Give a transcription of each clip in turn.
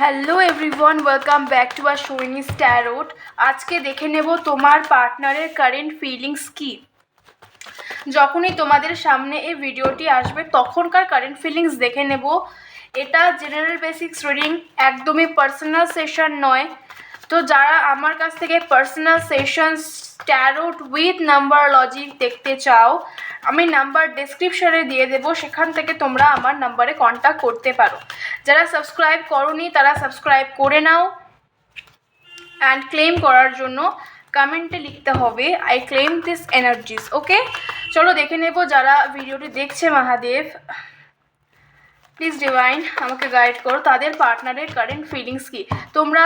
Hello everyone welcome back to R showing star tarot আজকে দেখে নেব তোমার পার্টনারের কারেন্ট ফিলিংস কী। যখনই তোমাদের সামনে এই ভিডিওটি আসবে, তখনকার কারেন্ট ফিলিংস দেখে নেব। এটা জেনারেল বেসিক্স রিডিং একদমই পার্সোনাল সেশন নয়। তো যারা আমার কাছ থেকে personal session star tarot with number logic দেখতে চাও, আমি নাম্বার ডেসক্রিপশনে দিয়ে দেবো, সেখান থেকে তোমরা আমার নাম্বারে কন্ট্যাক্ট করতে পারো। যারা সাবস্ক্রাইব করনি, তারা সাবস্ক্রাইব করে নাও অ্যান্ড ক্লেম করার জন্য কমেন্টে লিখতে হবে I claim this energies okay চলো দেখে নেব যারা ভিডিওটি দেখছে মহাদেব। প্লিজ ডিভাইন আমাকে গাইড করো, তাদের পার্টনারের কারেন্ট ফিলিংস কি? তোমরা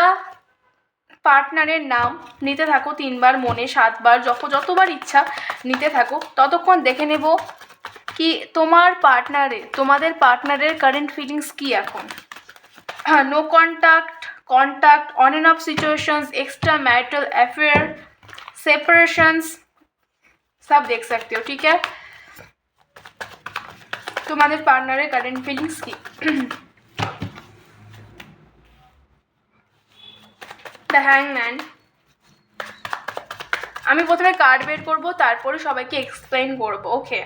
পার্টনারের নাম নিতে থাকো তিনবার মনে সাতবার যত যতবার ইচ্ছা নিতে থাকো ততক্ষণ দেখে নেব কি তোমার পার্টনারে তোমাদের পার্টনারের কারেন্ট ফিলিংস কি এখন हाँ no contact contact on and off situations extra marital affair separations सब देख सकते हो ठीक है তোমাদের পার্টনারের কারেন্ট ফিলিংস কি দ্য হ্যাংম্যান আমি প্রথমে কার্ড বের করব, তারপরে সবাইকে এক্সপ্লেন করব ওকে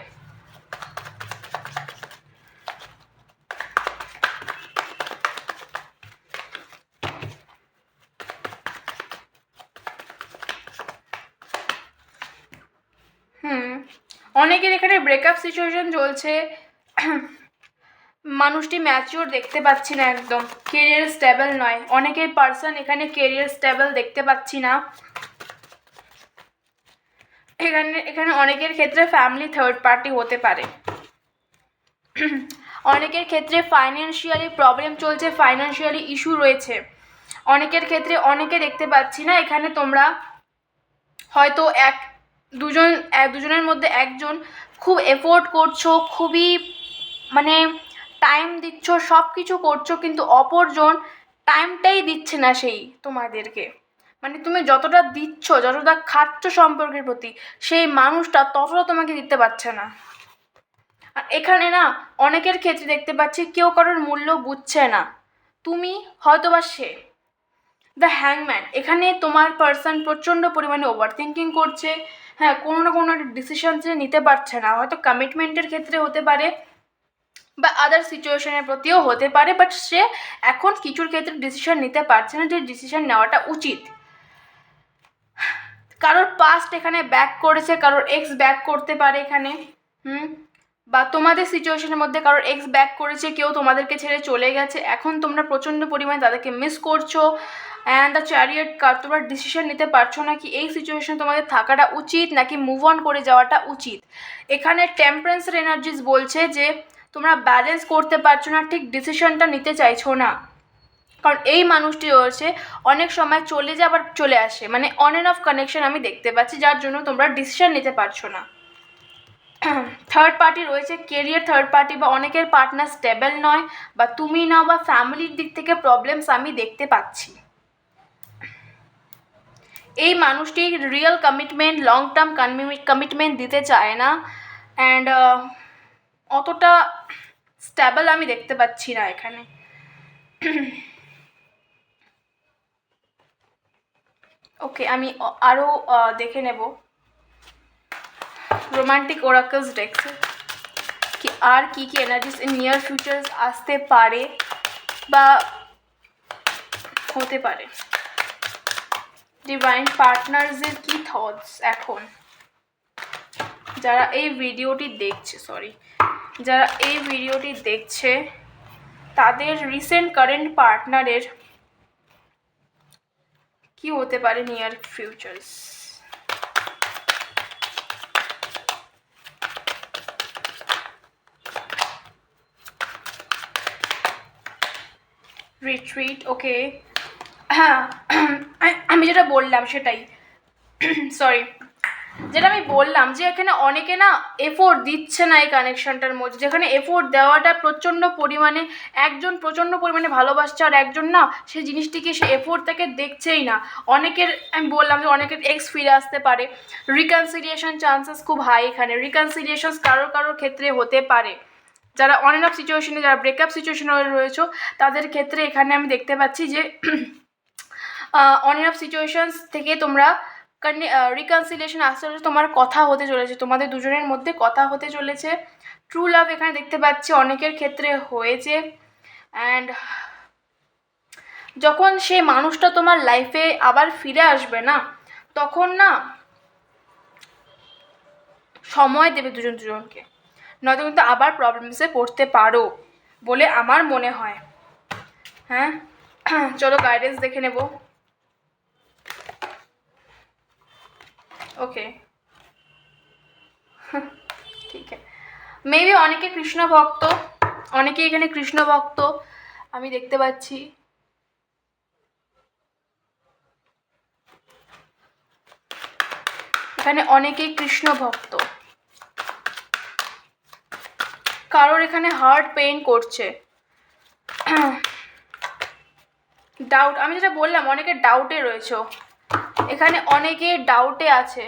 হুম, অনেকের এখানে ব্রেকআপ সিচুয়েশন চলছে। মানুষটি ম্যাচিওর দেখতে পাচ্ছি না একদম। কেরিয়ার স্টেবল নয়। অনেকের পার্সন এখানে কেরিয়ার স্টেবল দেখতে পাচ্ছি না। এখানে এখানে অনেকের ক্ষেত্রে ফ্যামিলি থার্ড পার্টি হতে পারে। অনেকের ক্ষেত্রে ফাইন্যান্সিয়ালি প্রবলেম চলছে ফাইন্যান্সিয়ালি ইস্যু রয়েছে। অনেকের ক্ষেত্রে অনেকে দেখতে পাচ্ছি না। এখানে তোমরা হয়তো এক, দুজন, এক, দুজনের মধ্যে একজন খুব এফোর্ট করছ, খুবই মানে টাইম দিচ্ছ সব কিছু করছ, কিন্তু অপরজন টাইমটাই দিচ্ছে না সেই তোমাদেরকে। মানে তুমি যতটা দিচ্ছ, যতটা খাচ্ছ সম্পর্কের প্রতি, সেই মানুষটা ততটা তোমাকে দিতে পারছে না। আর এখানে না, অনেকের ক্ষেত্রে দেখতে পাচ্ছি কেউ কারোর মূল্য বুঝছে না। তুমি হয়তো বা সে। দ্য হ্যাংম্যান এখানে তোমার পার্সন প্রচণ্ড পরিমাণে ওভার থিঙ্কিং করছে। হ্যাঁ কোনো না কোনো একটা ডিসিশন নিতে পারছে না। হয়তো কমিটমেন্টের ক্ষেত্রে হতে পারে। বা আদার সিচুয়েশনের প্রতিও হতে পারে বাট সে এখন কিছুর ক্ষেত্রে ডিসিশন নিতে পারছে না যে ডিসিশন নেওয়াটা উচিত। কারোর পাস্ট এখানে ব্যাক করেছে, কারোর এক্স ব্যাক করতে পারে এখানে, হুম? বা তোমাদের সিচুয়েশনের মধ্যে কারোর এক্স ব্যাক করেছে, কেউ তোমাদেরকে ছেড়ে চলে গেছে, এখন তোমরা প্রচণ্ড পরিমাণে তাদেরকে মিস করছ অ্যান্ড দ্য চ্যারিয়ট কার, তোমরা ডিসিশন নিতে পারছ না কি এই সিচুয়েশনে তোমাদের থাকাটা উচিত, নাকি মুভ অন করে যাওয়াটা উচিত? এখানে টেম্পারেন্সের এনার্জিস বলছে যে তোমরা ব্যালেন্স করতে পারছ না, ঠিক ডিসিশনটা নিতে চাইছো না। কারণ এই মানুষটি রয়েছে অনেক সময় চলে যায় আবার চলে আসে। মানে অন অ্যান্ড অফ কানেকশন আমি দেখতে পাচ্ছি, যার জন্য তোমরা ডিসিশন নিতে পারছ না। থার্ড পার্টি রয়েছে কেরিয়ার থার্ড পার্টি বা অনেকের পার্টনার স্টেবল নয় বা তুমি নাও বা ফ্যামিলির দিক থেকে প্রবলেমস আমি দেখতে পাচ্ছি। এই মানুষটি real commitment long term commitment দিতে চায় না। অ্যান্ড অতটা স্টেবল আমি দেখতে পাচ্ছি না এখানে। ওকে, আমি আরও দেখে নেব। রোমান্টিক ওরাকলস ডেক্সে কি, আর কি কি এনার্জিস ইন নিয়ার ফিউচার্স আসতে পারে বা হতে পারে? ডিভাইন পার্টনার্সের কি থটস এখন? যারা এই ভিডিওটি দেখছে সরি যারা এই ভিডিওটি দেখছে, তাদের রিসেন্ট কারেন্ট পার্টনারের কি হতে পারে নিয়ার ফিউচার্স রিট্রিট ওকে হ্যাঁ আমি যেটা বললাম সেটাই। সরি যেটা আমি বললাম যে এখানে অনেকে না এফোর্ট দিচ্ছে না এই কানেকশনটার মধ্যে। যেখানে এফোর্ট দেওয়াটা প্রচণ্ড পরিমাণে একজন প্রচণ্ড পরিমাণে ভালোবাসছে আর একজন না সেই জিনিসটিকে সে এফোর্ট থেকে দেখছেই না। অনেকের, আমি বললাম যে অনেকের এক্স ফিরে আসতে পারে। রিকনসিলিয়েশন চান্সেস খুব হাই এখানে। রিকনসিলিয়েশনস কারোর কারোর ক্ষেত্রে হতে পারে। যারা অন অফ সিচুয়েশনে যারা ব্রেকআপ সিচুয়েশনে রয়েছে, তাদের ক্ষেত্রে এখানে আমি দেখতে পাচ্ছি যে অন অফ সিচুয়েশনস থেকে তোমরা রিকনসিলিয়েশন আসতে চলেছে তোমার কথা হতে চলেছে, তোমাদের দুজনের মধ্যে কথা হতে চলেছে। ট্রু লাভ এখানে দেখতে পাচ্ছি অনেকের ক্ষেত্রে হয়েছে। অ্যান্ড যখন সে মানুষটা তোমার লাইফে আবার ফিরে আসবে না, তখন না সময় দেবে দুজন দুজনকে। নয়তো কিন্তু আবার প্রবলেমসে পড়তে পারো বলে আমার মনে হয়। হ্যাঁ? চলো গাইডেন্স দেখে নেব। ওকে ঠিক আছে। মেবি অনেকে কৃষ্ণ ভক্ত, অনেকে এখানে কৃষ্ণ ভক্ত, আমি দেখতে পাচ্ছি। এখানে অনেকেই কৃষ্ণ ভক্ত। কারোর এখানে হার্ট পেইন করছে। ডাউট আমি যেটা বললাম অনেকে ডাউটে রয়েছে। এখানে অনেকে ডাউটে আছে।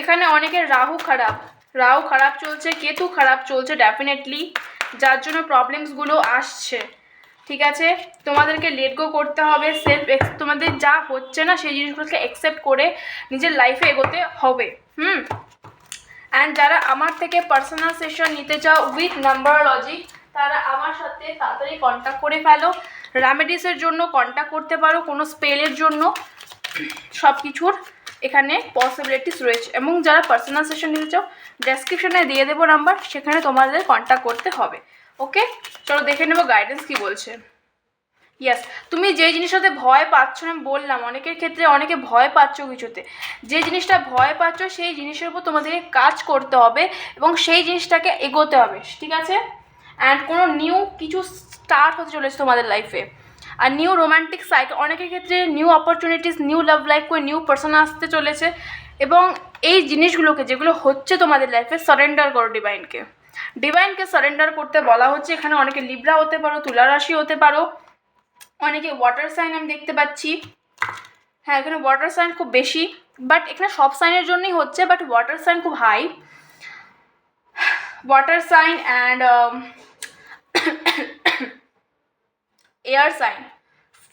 এখানে অনেকের রাহু খারাপ। রাহু খারাপ চলছে, কেতু খারাপ চলছে ডেফিনেটলি যার জন্য প্রবলেমসগুলো আসছে। ঠিক আছে? তোমাদেরকে লেট গো করতে হবে সেলফ তোমাদের যা হচ্ছে না, সেই জিনিসগুলোকে অ্যাকসেপ্ট করে নিজের লাইফে এগোতে হবে। হুম? অ্যান্ড যারা আমার থেকে পার্সোনাল সেশন নিতে চাও উইথ নাম্বারোলজি তারা আমার সাথে তাড়াতাড়ি কন্ট্যাক্ট করে ফেলো। রেমেডিসের জন্য কন্ট্যাক্ট করতে পারো, কোনো স্পেলের জন্য। সব কিছুর এখানে পসিবিলিটিস রয়েছে। এবং যারা পার্সোনাল সেশন নিতে চাও ডেসক্রিপশনে দিয়ে দেবো নাম্বার সেখানে তোমাদের কন্ট্যাক্ট করতে হবে। ওকে চলো দেখে নেব গাইডেন্স কি বলছে। ইয়াস তুমি যে জিনিসটাতে ভয় পাচ্ছ, আমি বললাম, অনেকের ক্ষেত্রে অনেকে ভয় পাচ্ছ কিছুতে। যে জিনিসটা ভয় পাচ্ছ, সেই জিনিসের উপর তোমাদেরকে কাজ করতে হবে এবং সেই জিনিসটাকে এগোতে হবে। ঠিক আছে? অ্যান্ড কোনো নিউ কিছু স্টার্ট হতে চলেছে তোমাদের লাইফে আর নিউ রোম্যান্টিক সাইকেল অনেকের ক্ষেত্রে new opportunities new love life করে নিউ পার্সন আসতে চলেছে। এবং এই জিনিসগুলোকে, যেগুলো হচ্ছে তোমাদের লাইফে সারেন্ডার করো ডিভাইনকে ডিভাইনকে সারেন্ডার করতে বলা হচ্ছে। এখানে অনেকে লিব্রা হতে পারো, তুলা রাশি হতে পারো। অনেকে ওয়াটার সাইন আমি দেখতে পাচ্ছি। হ্যাঁ এখানে ওয়াটার সাইন খুব বেশি বাট এখানে সব সাইনের জন্যই হচ্ছে বাট ওয়াটার সাইন খুব high water sign and air sign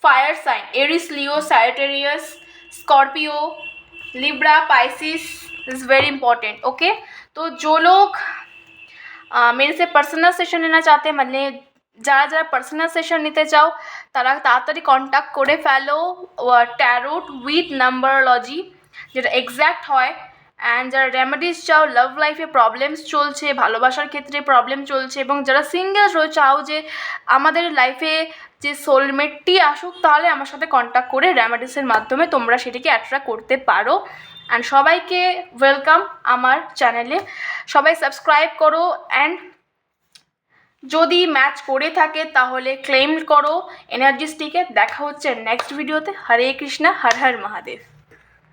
fire sign Aries Leo Sagittarius Scorpio Libra Pisces is very important okay तो जो लोग আহ, মেরে সে পার্সোনাল সেশন নিতে চাতে মানে যারা যারা পার্সোনাল সেশন নিতে চাও তারা তাড়াতাড়ি কন্ট্যাক্ট করে ফেলো ট্যারোট উইথ নাম্বারোলজি যেটা এক্স্যাক্ট হয় অ্যান্ড যারা রেমেডিস চাও লাভ লাইফে প্রবলেমস চলছে, ভালোবাসার ক্ষেত্রে প্রবলেম চলছে এবং যারা সিঙ্গেল রয়ে চাও যে আমাদের লাইফে যে সোলমেটটি আসুক, তাহলে আমার সাথে কন্ট্যাক্ট করে রেমেডিসের মাধ্যমে তোমরা সেটিকে অ্যাট্রাক্ট করতে পারো। অ্যান্ড সবাইকে ওয়েলকাম আমার চ্যানেলে সবাই সাবস্ক্রাইব করো অ্যান্ড যদি ম্যাচ করে থাকে, তাহলে ক্লেম করো। এনার্জিসটিকে দেখা হচ্ছে নেক্সট ভিডিওতে হরে কৃষ্ণা, হর হর মহাদেব।